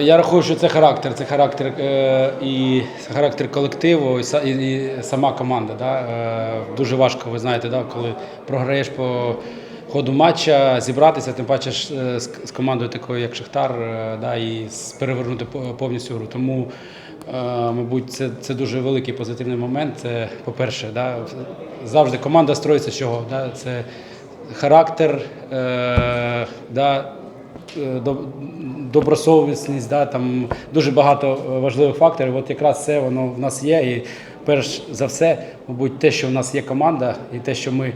Я рахую, що це характер. Це характер е, і характер колективу, і, сама команда. Да? Е, дуже важко, ви знаєте, да? коли програєш по ходу матча, зібратися, тим паче е, з, командою такою, як Шахтар, да? і перевернути повністю гру. Тому, мабуть, це, це дуже великий позитивний момент. Це, по-перше, да? завжди команда строїться з чого? Да? Це характер, да? Е, доб- добросовісність, да, там дуже багато е, важливих факторів. От якраз це воно в нас є. І перш за все, мабуть, те, що в нас є команда, і те, що ми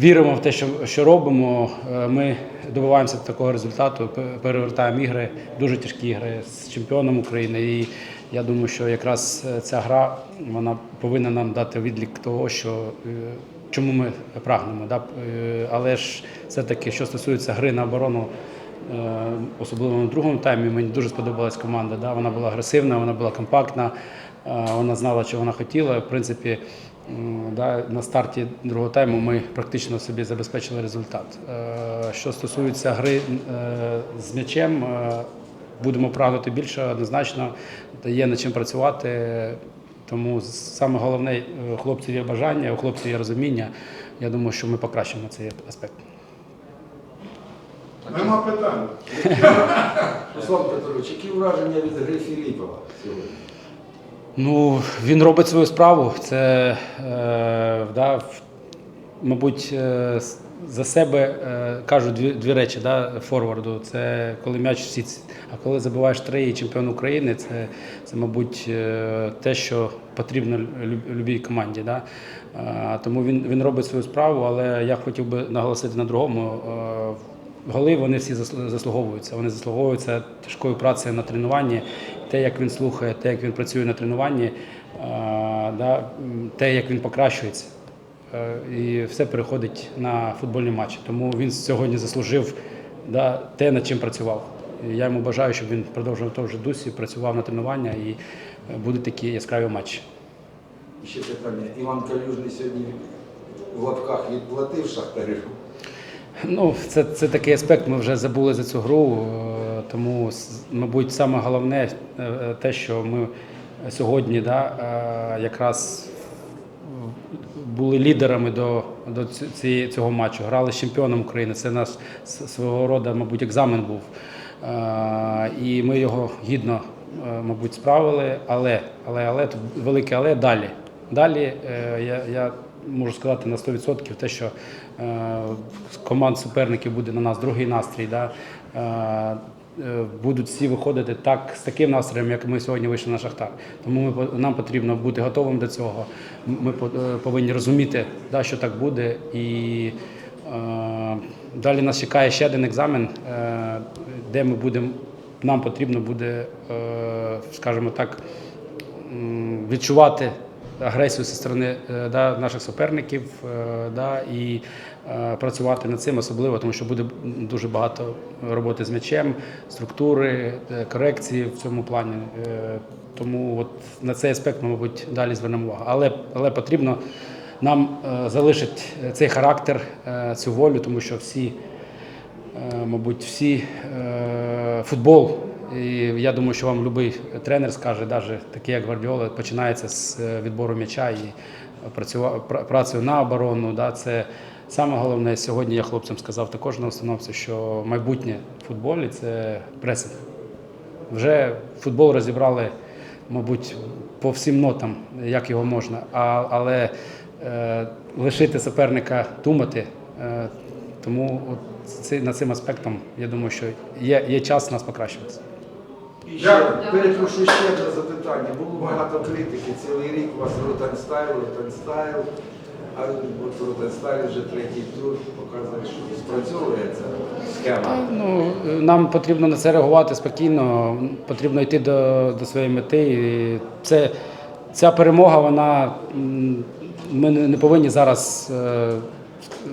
віримо в те, що, що робимо, е, ми добиваємося такого результату, перевертаємо ігри, дуже тяжкі ігри з чемпіоном України. І я думаю, що якраз ця гра вона повинна нам дати відлік того, що. Чому ми прагнемо, да? Але ж все-таки, що стосується гри на оборону, особливо на другому таймі. Мені дуже сподобалась команда. Да? Вона була агресивна, вона була компактна, е, вона знала, що вона хотіла. В принципі, да, на старті другого тайму ми практично собі забезпечили результат. Е, Що стосується гри е, з м'ячем, е, будемо прагнути більше однозначно, є над чим працювати. Тому саме головне, е, у хлопців є бажання, у хлопців є розуміння. Я думаю, що ми покращимо цей аспект. Нема питань. Руслан Петрович, які враження від гри Філіпова сьогодні? Ну, він робить свою справу. Це, е, да, мабуть, е, за себе е, кажу дві, дві речі да, форварду. Це коли м'яч всі, ці- а коли забиваєш три і чемпіон України, це, це мабуть, е, те, що потрібно лю- любій команді. Да? Е, Тому він, він робить свою справу, але я хотів би наголосити на другому. Е, Голи вони всі заслуговуються. Вони заслуговуються тяжкою працею на тренуванні. Те, як він слухає, те, як він працює на тренуванні, те, як він покращується. Е, І все переходить на футбольні матчі. Тому він сьогодні заслужив те, над чим працював. Я йому бажаю, щоб він продовжував в тому ж дусі, працював на тренування і е, будуть такі яскраві матчі. Ще питання. Іван Калюжний сьогодні в лапках відплатив Шахтарю. Ну, це, це такий аспект, ми вже забули за цю гру. е, Тому, мабуть, саме головне е, те, що ми сьогодні да, е, якраз були лідерами до, до ці- цієї- цього матчу. Грали з чемпіоном України. Це наш свого роду, мабуть, екзамен був. І ми його гідно, мабуть, справили. Але, але, але тут велике але далі. Далі я, я можу сказати на 100% те, що е, команд суперників буде на нас другий настрій. Да? Е, е, Будуть всі виходити так з таким настроєм, як ми сьогодні вийшли на Шахтар. Тому ми, нам потрібно бути готовим до цього. Ми по- повинні розуміти, да, що так буде. І е, далі нас чекає ще один екзамен, е, де ми будемо. Нам потрібно буде, е, скажімо так, відчувати агресію зі сторони е, да, наших суперників е, да, і е, працювати над цим особливо, тому що буде дуже багато роботи з м'ячем, структури, корекції в цьому плані. Тому от на цей аспект ми, мабуть, далі звернемо увагу. Але, але потрібно нам залишити цей характер, цю волю, тому що всі мабуть, всі футбол. І я думаю, що вам будь-який тренер скаже, навіть такий як Гвардіола, починається з е, відбору м'яча і працею на оборону. Да, це саме головне. Сьогодні я хлопцям сказав також на установці, що майбутнє в футболі це пресинг. Вже футбол розібрали, мабуть, по всім нотам, як його можна. А, але е, лишити суперника думати. Е, тому от над цим аспектом, я думаю, що є, є час нас покращуватися. Ще, перепрошую ще одне запитання. Було багато критики. Цілий рік у вас Ротенстайл, Ротенстайл. А от Ротенстайл вже третій тур показує, що спрацьовує ця схема. Ну, нам потрібно на це реагувати спокійно, потрібно йти до, до своєї мети. І це, ця перемога, вона м, ми не не повинні зараз е,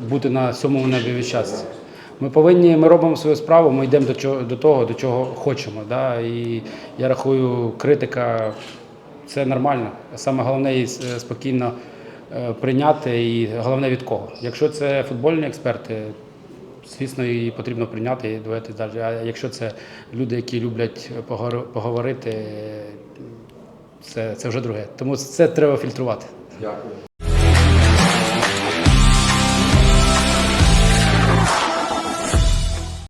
бути на сьомому небі від щастя. Ми повинні, ми робимо свою справу, ми йдемо до чого до того, до чого хочемо. Да? І я рахую, критика це нормально. Саме головне її е, спокійно е, прийняти, і головне від кого. Якщо це футбольні експерти, звісно, її потрібно прийняти і дивитися далі. А якщо це люди, які люблять поговор- поговорити, це, це вже друге. Тому це треба фільтрувати. Дякую.